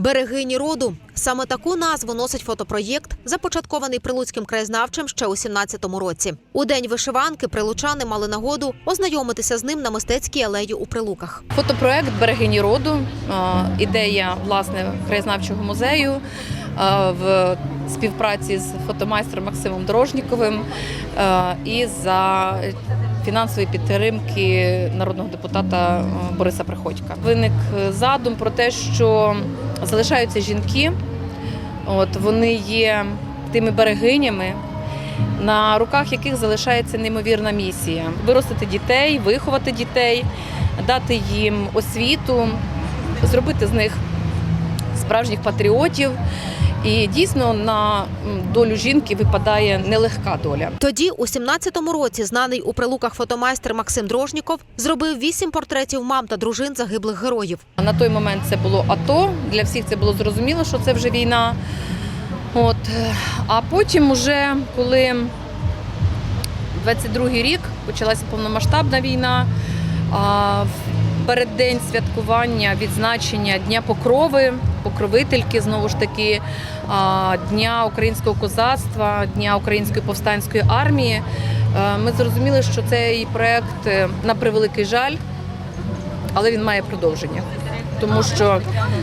Берегині роду саме таку назву носить фотопроєкт, започаткований прилуцьким краєзнавчим ще у 17-му році. У день вишиванки прилучани мали нагоду ознайомитися з ним на мистецькій алеї у Прилуках. Фотопроект Берегині роду, ідея власне краєзнавчого музею в співпраці з фотомайстром Максимом Дорожніковим е, і за фінансової підтримки народного депутата е, Бориса Приходька. Виник е, задум про те, що залишаються жінки, от вони є тими берегинями, на руках яких залишається неймовірна місія виростити дітей, виховати дітей, дати їм освіту, зробити з них справжніх патріотів. І дійсно на долю жінки випадає нелегка доля. Тоді, у 17-му році, знаний у Прилуках фотомайстер Максим Дрожніков зробив вісім портретів мам та дружин загиблих героїв. На той момент це було АТО. Для всіх це було зрозуміло, що це вже війна. От. е, А потім, уже коли 22-й рік почалася повномасштабна війна, а в переддень святкування, відзначення Дня Покрови, покровительки, знову ж таки, Дня українського козацтва, Дня української повстанської армії, е, ми зрозуміли, що цей проект, е, на превеликий жаль, але він має продовження, тому що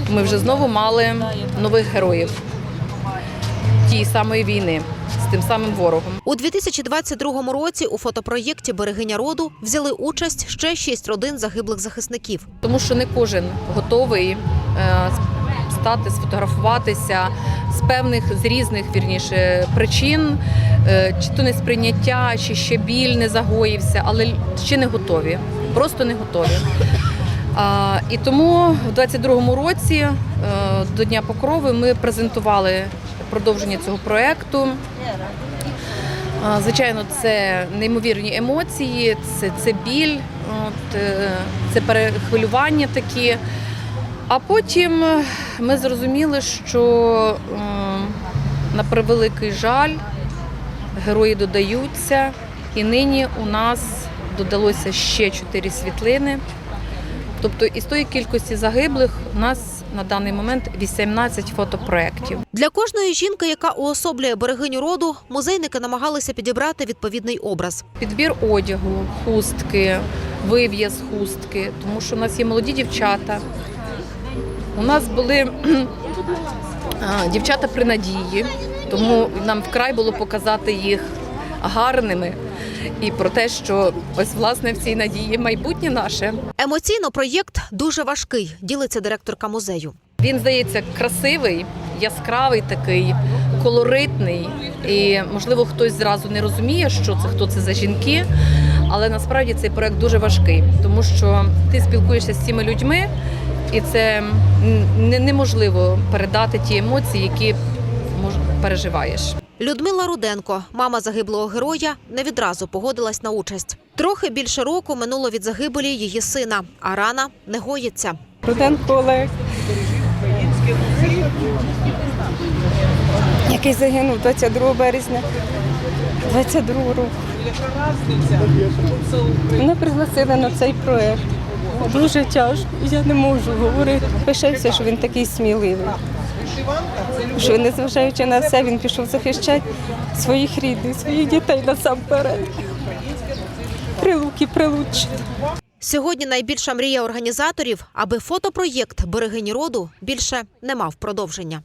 ми вже знову мали нових героїв тієї самої війни з тим самим ворогом. У 2022 році у фотопроєкті Берегиня роду взяли участь ще шість родин загиблих захисників. Тому що не кожен готовий е, стати, сфотографуватися з певних з різних вірніше причин, е, чи то не сприйняття, чи ще біль не загоївся, але ще не готові, просто не готові. А, і тому в 22-му році е, до Дня Покрови ми презентували продовження цього проекту. А, Звичайно, це неймовірні емоції, це, це біль, от, е, це перехвилювання такі. А потім е, ми зрозуміли, що е, на превеликий жаль герої додаються, і нині у нас додалося ще чотири світлини. Тобто із тої кількості загиблих у нас на даний момент 18 фотопроєктів. Для кожної жінки, яка уособлює берегиню роду, музейники намагалися підібрати відповідний образ. Підбір одягу, хустки, вив'яз хустки, тому що у нас є молоді дівчата. У нас були дівчата при надії, тому нам вкрай було показати їх гарними і про те, що ось власне в цій надії майбутнє наше. Емоційно проєкт дуже важкий, ділиться директорка музею. Він здається красивий, яскравий такий, колоритний. І можливо хтось зразу не розуміє, що це хто це за жінки. Але насправді цей проект дуже важкий, тому що ти спілкуєшся з цими людьми, і це неможливо передати ті емоції, які переживаєш. Людмила Руденко, мама загиблого героя, не відразу погодилась на участь. Трохи більше року минуло від загибелі її сина, а рана не гоїться. Руденко Олег, який загинув 22 березня 22 року. Мене пригласили на цей проєкт. Дуже тяжко, я не можу говорити. Пишався, що він такий сміливий. Що незважаючи на все, він пішов захищати своїх рідних, своїх дітей насамперед. Прилуки, прилуччя. Сьогодні найбільша мрія організаторів, аби фотопроєкт Берегині роду більше не мав продовження.